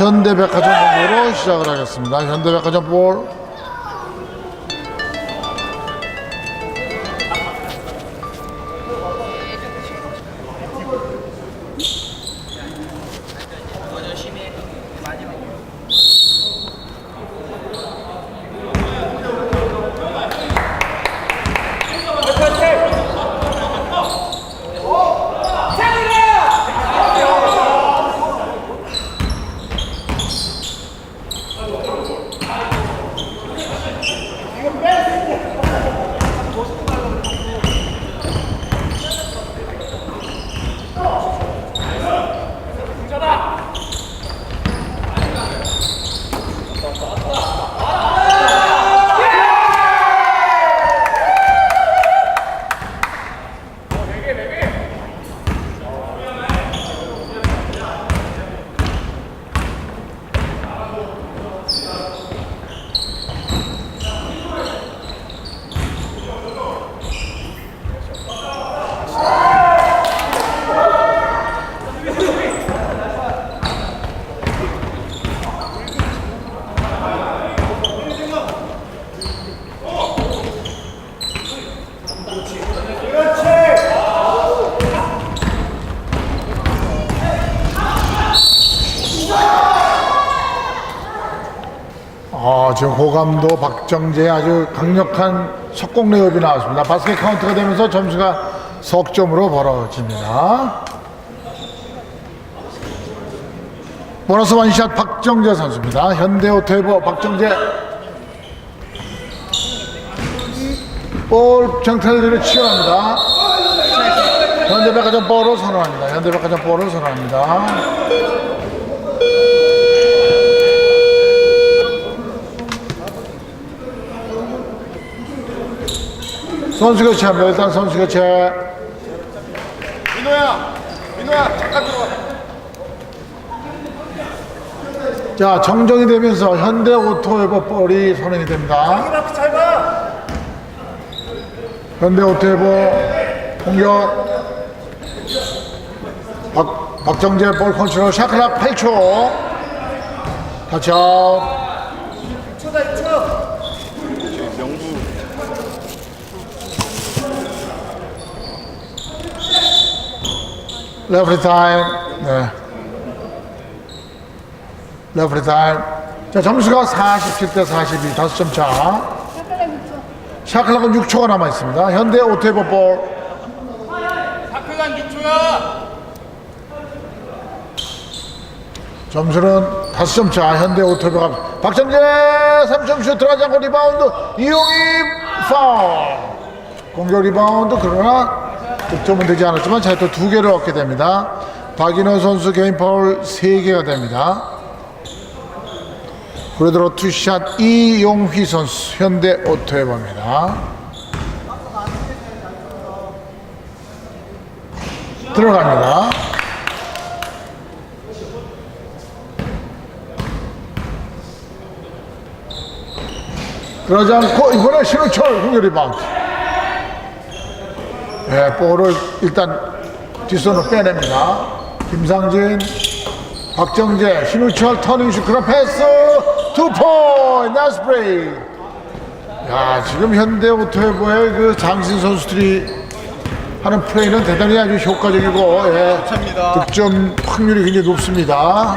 현대백화점 공으로 시작을 하겠습니다. 현대백화점 볼. 호감도 박정재 아주 강력한 석공 레이업이 나왔습니다. 바스켓 카운트가 되면서 점수가 석점으로 벌어집니다. 보너스 원샷 박정재 선수입니다. 현대오토에버 박정재 볼 정찰리를 치열합니다. 현대백화점 볼을 선언합니다. 현대백화점 볼을 선언합니다. 선수 교체합니다. 일단 선수 교체. 민호야, 민호야, 잠깐 들어와. 자, 정정이 되면서 현대 오토에버 볼이 선언이 됩니다. 이마크 잘 봐. 현대 오토에버 공격. 박, 박정재 볼 컨트롤 샤클락 8초. 타치아웃. 초다 2초. 레프리 타임. 네. 레프리 타임. 자, 점수가 47대 42, 5점 차. 샤클락은 6초가 남아 있습니다. 현대 오토에버 볼. 박회관 6초야. 점수는 5점 차 현대 오토바가 박정재 3점 슛 들어가지 않고 리바운드 이용이 파울 공격 리바운드 그러나 득점은 되지 않았지만 차이트 두 개를 얻게 됩니다. 박인호 선수 개인 파울 3개가 됩니다. 그러더러 투샷 이용휘 선수 현대 오토에버입니다. 들어갑니다. 그러지 않고 이번에 신우철 공격 리바운드. 예, 볼을 일단 뒷손으로 빼냅니다. 김상진, 박정재, 신우철 터닝슛 그런 패스 투 포인트 나이스 브레이. 야 지금 현대 오토에보의 그 장신 선수들이 하는 플레이는 대단히 아주 효과적이고 예, 득점 확률이 굉장히 높습니다.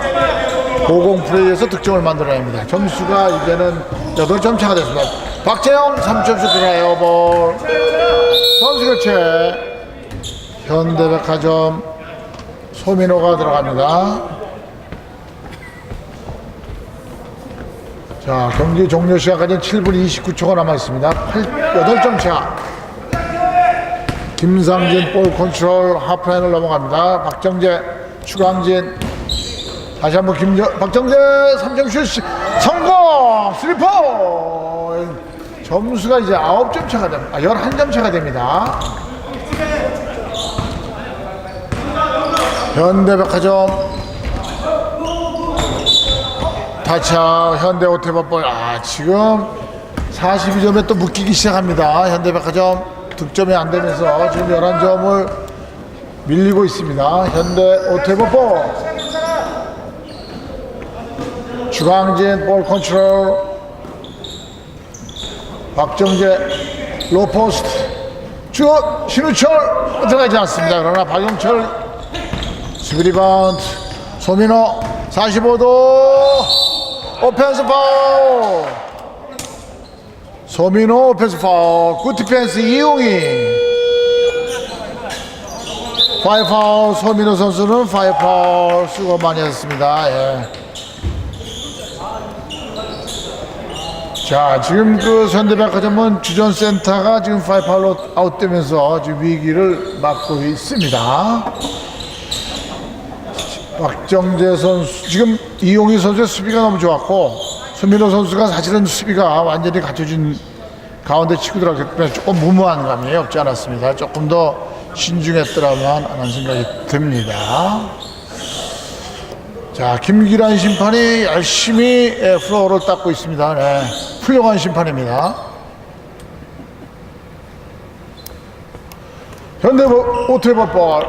고공 플레이에서 득점을 만들어냅니다. 점수가 이제는 8점 차가 됐습니다. 박재영 3점슛 드라이어 볼. 선수 교체. 현대백화점 소민호가 들어갑니다. 자, 경기 종료 시간까지 7분 29초가 남아 있습니다. 8점 차. 김상진 볼 컨트롤 하프라인을 넘어갑니다. 박정재, 추강진, 다시 한번 김정 박정재 3점 슛 성공 3포인트 점수가 이제 9점 차가 됩니다. 아, 11점 차가 됩니다. 현대백화점 타차 현대호텔법볼 아 지금 42점에 또 묶이기 시작합니다. 현대백화점 득점이 안 되면서 지금 11점을 밀리고 있습니다. 현대호텔법볼 주광진 볼 컨트롤 박정재 로포스트 주 신우철 들어가지 않습니다. 그러나 박영철 수비 리바운드 소민호 45도 오펜스 파울 소민호 오펜스 파울 굿 디펜스 이용희 파이 파울 소민호 선수는 파이 파울 수고 많이 했습니다. 예. 자 지금 그 현대백화점은 주전센터가 지금 파이 파울로 아웃되면서 지금 위기를 맞고 있습니다. 박정재 선수 지금 이용희 선수의 수비가 너무 좋았고 손민호 선수가 사실은 수비가 완전히 갖춰진 가운데 치고 들어갔기 때문에 조금 무모한 감이 없지 않았습니다. 조금 더 신중했더라면 하는 생각이 듭니다. 자 김기란 심판이 열심히 예, 플로어를 닦고 있습니다. 네, 훌륭한 심판입니다. 현대 오트리버볼.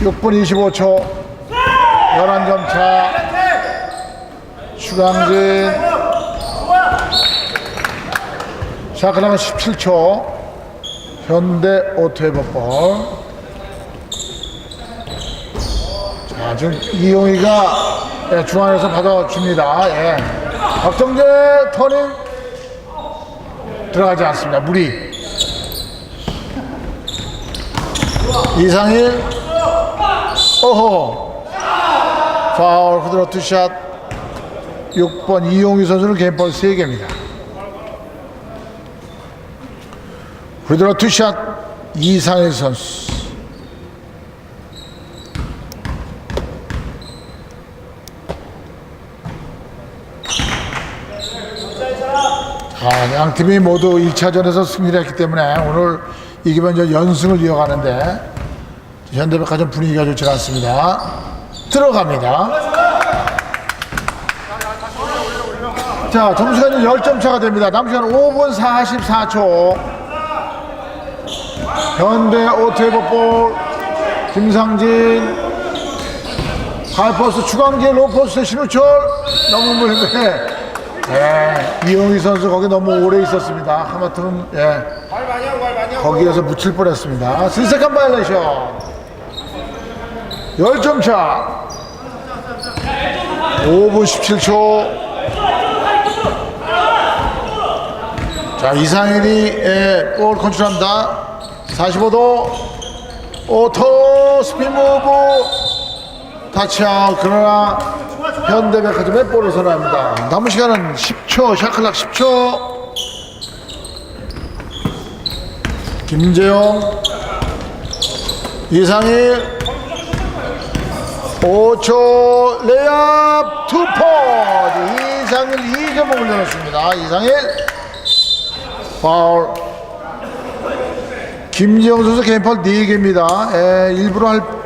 6분 25초. 11점 차. 추강진. 샤크랑은 17초. 현대 오토에버볼. 자 지금 이용희가 예, 중앙에서 받아줍니다. 예. 박정재 터닝 들어가지 않습니다. 무리. 이상일. 오호 파울 후드로 투샷. 6번 이용희 선수는 개인볼 3개입니다. 후드로 투샷. 이상일 선수 자, 양 팀이 모두 1차전에서 승리를 했기 때문에 오늘 이기면 연승을 이어가는데 현대백화점 분위기가 좋지 않습니다. 들어갑니다. 자, 점수가 이제 10점 차가 됩니다. 남은 시간 5분 44초. 현대 오토에버볼 김상진 하이퍼스 추강진 로퍼스 신우철 너무 물린데 예, 이용희 선수 거기 너무 오래 있었습니다. 하마터면 예, 거기에서 묻힐 뻔했습니다. 슬색한 바이레이션. 10점 차. 5분 17초. 자, 이상일이 예, 볼 컨트롤합니다. 45도. 오토 스핀 무브. 타치아웃. 그러나 현대백화점의 볼을 선언합니다. 남은 시간은 10초. 샤클락 10초. 김재영 이상일 5초 레이업 투포 이상일 2점을 올려놓습니다 이상일 파울 김재영 선수 개인 파울 4개입니다 에, 일부러 할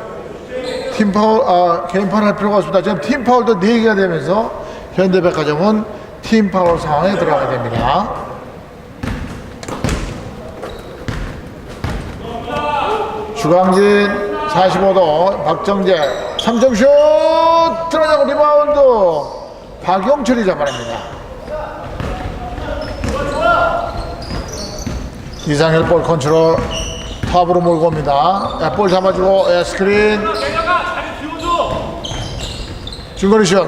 팀 파울 아, 개인 파울 할 필요가 없습니다. 지금 팀 파울도 4개가 되면서 현대백화점은 팀 파울 상황에 들어가게 됩니다. 주광진 45도 박정재 3점 슛 들어가고 리바운드. 박용철이 잡아냅니다. 이상일 볼 컨트롤 탑으로 몰고 옵니다. 야, 볼 잡아주고 야, 스크린 중거리 슛.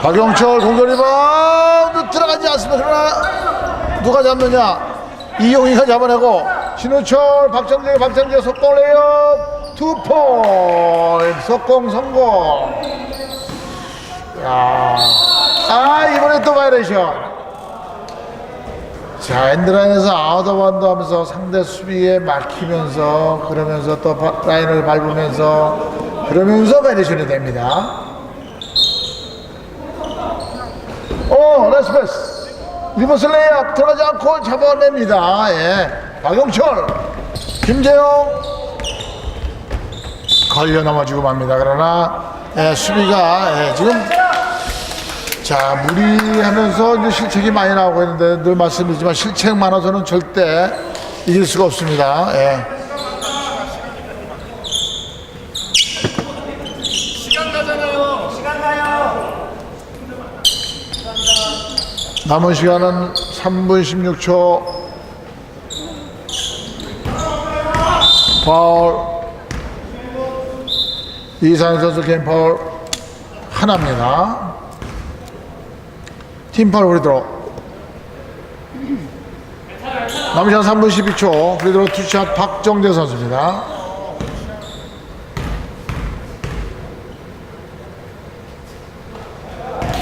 박용철 공격 리바운드. 들어가지 않습니다. 그러나 누가 잡느냐? 이용희가 잡아내고 신우철 박정재 박정재 속공 레이업. 투포인트 속공 성공. 야, 아 이번에 또 바이레이션. 자 엔드라인에서 아웃 오브 원도 하면서 상대 수비에 막히면서 그러면서 또 바- 라인을 밟으면서 그러면서 바이레이션이 됩니다 오 레스 패스 리버스 레이업 들어가지 않고 잡아냅니다. 예. 박용철, 김재영 걸려 넘어지고 맙니다. 그러나 예, 수비가 예, 지금 자 무리하면서 이제 실책이 많이 나오고 있는데 늘 말씀드리지만 실책 많아서는 절대 이길 수가 없습니다. 예. 시간 가잖아요 시간 가요 남은 시간은 3분 16초. 파울. 이상희 선수 게임 파울 하나입니다. 팀 파울 프리드로. 남은 시간 3분 12초. 프리드로 투샷 박정재 선수입니다.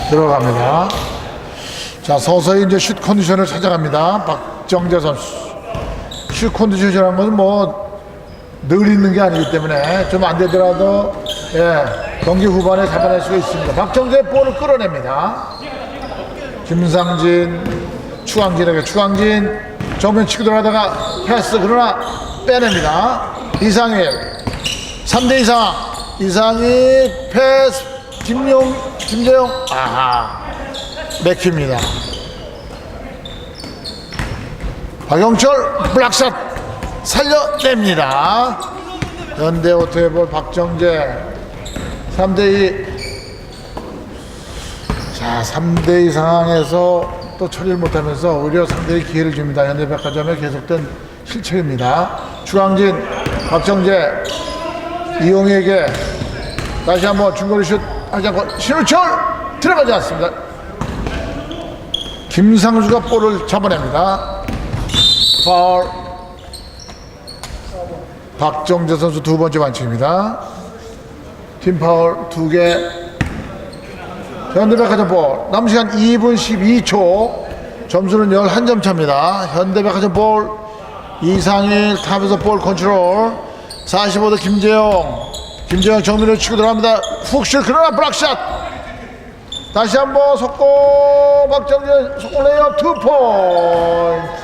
들어갑니다. 자, 서서히 이제 슛 컨디션을 찾아갑니다. 박정재 선수. 슛 컨디션이라는 것은 뭐, 늘 있는 게 아니기 때문에 좀 안 되더라도, 예, 경기 후반에 잡아낼 수가 있습니다. 박정재 볼을 끌어냅니다. 김상진, 추광진에게 추광진, 정면 치고 들어가다가 패스, 그러나 빼냅니다. 이상일, 3대 이상, 이상일 패스, 김용, 김재용, 아하. 맥힙니다. 박영철 블락샷 살려냅니다. 현대오토해볼 박정재 3대2 자 3대2 상황에서 또 처리를 못하면서 오히려 상대의 기회를 줍니다. 현대백화점의 계속된 실책입니다. 주광진 박정재 이용에게 다시 한번 중거리 슛 하지 않고 신우철 들어가지 않습니다. 김상수가 볼을 잡아냅니다. 파울. 박정재 선수 두 번째 반칙입니다. 팀 파울 두 개. 현대백화점 볼. 남은 시간 2분 12초. 점수는 11점 차입니다. 현대백화점 볼. 이상일 탑에서 볼 컨트롤. 45도 김재영. 김재영 정면으로 치고 들어갑니다. 훅슛 그러나 블락샷. 다시 한번 속고 박정재 속고 레이업 투 포인트.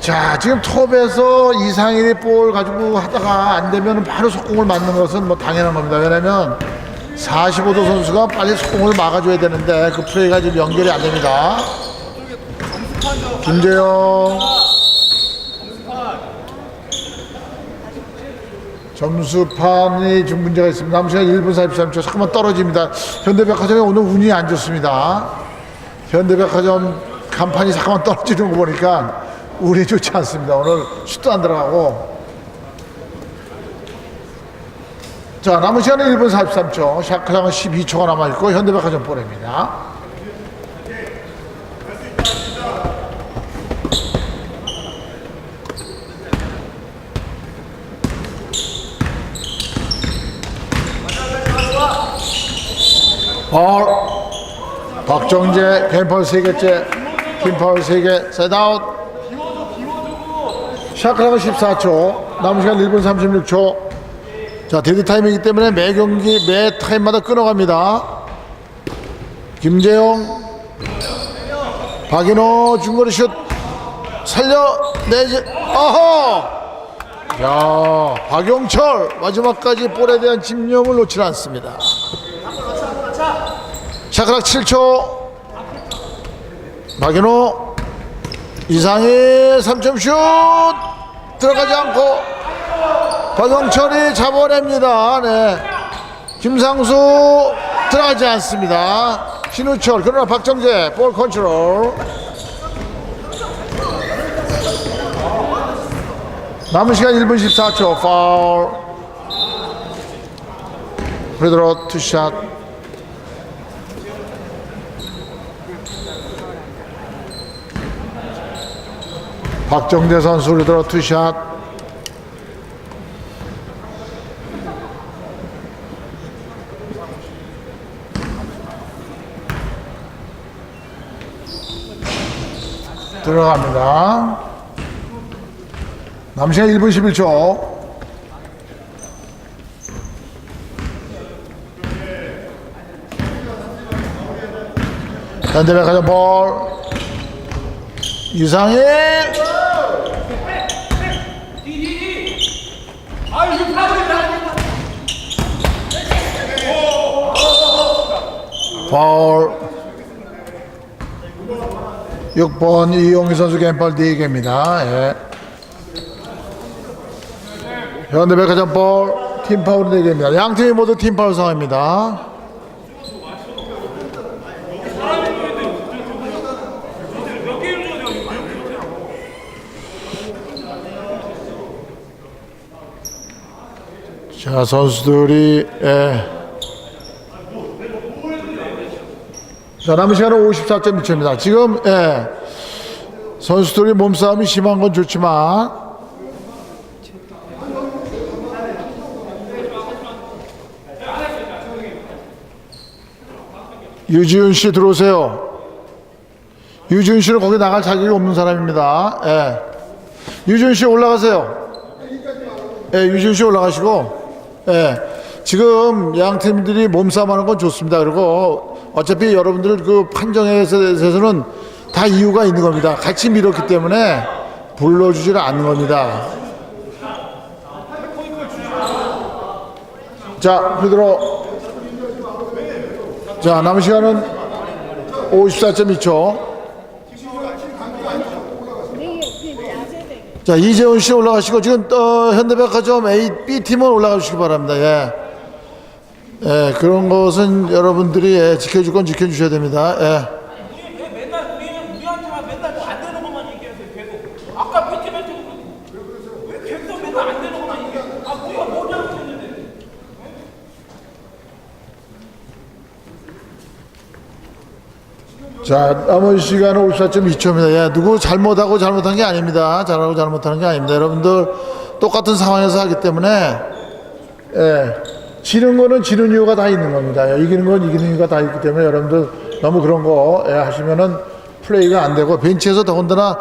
자 지금 톱에서 이상일이 볼 가지고 하다가 안 되면 바로 속공을 맞는 것은 뭐 당연한 겁니다. 왜냐면 45도 선수가 빨리 속공을 막아줘야 되는데 그 플레이가 지금 연결이 안 됩니다. 김재영 점수판이 좀 문제가 있습니다. 남은 시간 1분 43초. 잠깐만 떨어집니다. 현대백화점이 오늘 운이 안 좋습니다. 현대백화점 간판이 잠깐만 떨어지는 거 보니까 운이 좋지 않습니다. 오늘 슛도 안 들어가고. 자, 남은 시간은 1분 43초. 샤크장은 12초가 남아있고, 현대백화점 볼입니다. 파울 박정재 개인파울 3개째 팀파울 3개 셋아웃 샤크라가 14초 남은 시간 1분 36초. 자 데드 타임이기 때문에 매 경기 매 타임마다 끊어갑니다. 김재용 박인호 중거리 슛 살려내지 어허 야 박용철 마지막까지 볼에 대한 집념을 놓지 않습니다 샤크락 7초. 박인호. 이상의 3점 슛. 들어가지 않고 박영철이 잡아냅니다. 네. 김상수 들어가지 않습니다. 신우철 그러나 박정재 볼 컨트롤. 남은 시간 1분 14초 파울. 프리드로 투샷 박정재 선수를 들어 투샷 들어갑니다. 남시간 1분 11초. 현대백화점 볼. 이상일. 파울 6번 이용희 선수 겐팔 4개입니다 예. 현대백화점 볼 팀파울 4개입니다 양 팀이 모두 팀파울 상황입니다 자 선수들이 예. 자 남은 시간은 54.2초입니다. 지금 예. 선수들이 몸싸움이 심한 건 좋지만 유지훈 씨 들어오세요. 유지훈 씨는 거기 나갈 자격이 없는 사람입니다. 예. 유지훈 씨 올라가세요. 예, 유지훈 씨 올라가시고, 예. 지금 양 팀들이 몸싸움하는 건 좋습니다. 그리고 어차피 여러분들 그 판정에 대해서는 다 이유가 있는 겁니다. 같이 밀었기 때문에 불러주지를 않는 겁니다. 자, 흐들어. 자, 남은 시간은 54.2초. 자, 이재훈 씨 올라가시고, 지금, 어, 현대백화점 A, B팀은 올라가 주시기 바랍니다. 예. 예, 그런 것은 여러분들이 예, 지켜줄 건 지켜주셔야 됩니다. 예. 왜 맨날 우리 우리한테만 맨날 뭐 안 되는 것만 얘기하세요 계속 아까 PT한테 왜 계속 맨날 안 되는 것만 얘기해 아 우리가 뭐 잘못했는데 자, 남은 시간은 54.2초입니다. 예, 누구 잘못하고 잘못한 게 아닙니다. 잘하고 잘못하는 게 아닙니다. 여러분들 똑같은 상황에서 하기 때문에, 예, 지는 거는 지는 이유가 다 있는 겁니다. 예, 이기는 건 이기는 이유가 다 있기 때문에 여러분들 너무 그런 거 예, 하시면은 플레이가 안 되고 벤치에서 더군다나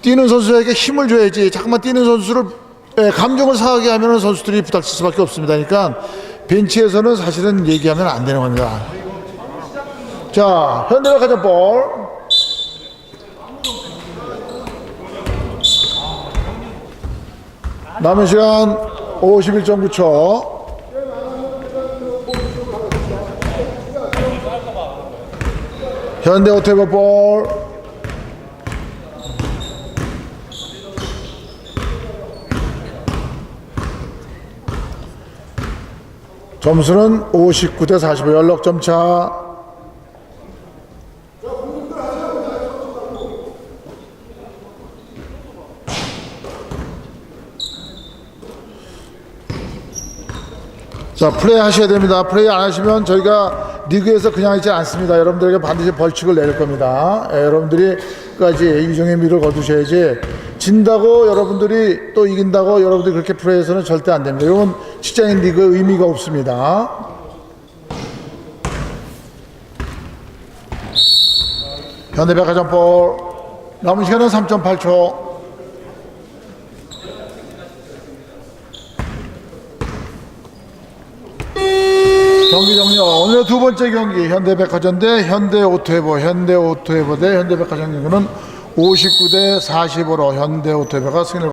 뛰는 선수에게 힘을 줘야지 자꾸만 뛰는 선수를 예, 감정을 상하게 하면은 선수들이 부닥칠 수밖에 없습니다. 그러니까 벤치에서는 사실은 얘기하면 안 되는 겁니다. 자, 현대백화점 볼. 남은 시간 51.9초. 현대 오테버 볼. 점수는 59 대 45 연락점 차. 자 플레이 하셔야 됩니다. 플레이 안 하시면 저희가 리그에서 그냥 있지 않습니다. 여러분들에게 반드시 벌칙을 내릴 겁니다. 예, 여러분들이 까지 이종의 미를 거두셔야지 진다고 여러분들이 또 이긴다고 여러분들이 그렇게 플레이해서는 절대 안 됩니다. 이건 직장인 리그 의미가 없습니다. 현대백화점 볼 남은 시간은 3.8초 경기 종료. 오늘 두 번째 경기 현대백화점 대 현대오토에버, 현대오토에버 대 현대백화점 경기는 59 대 45로 현대오토에버가 승리를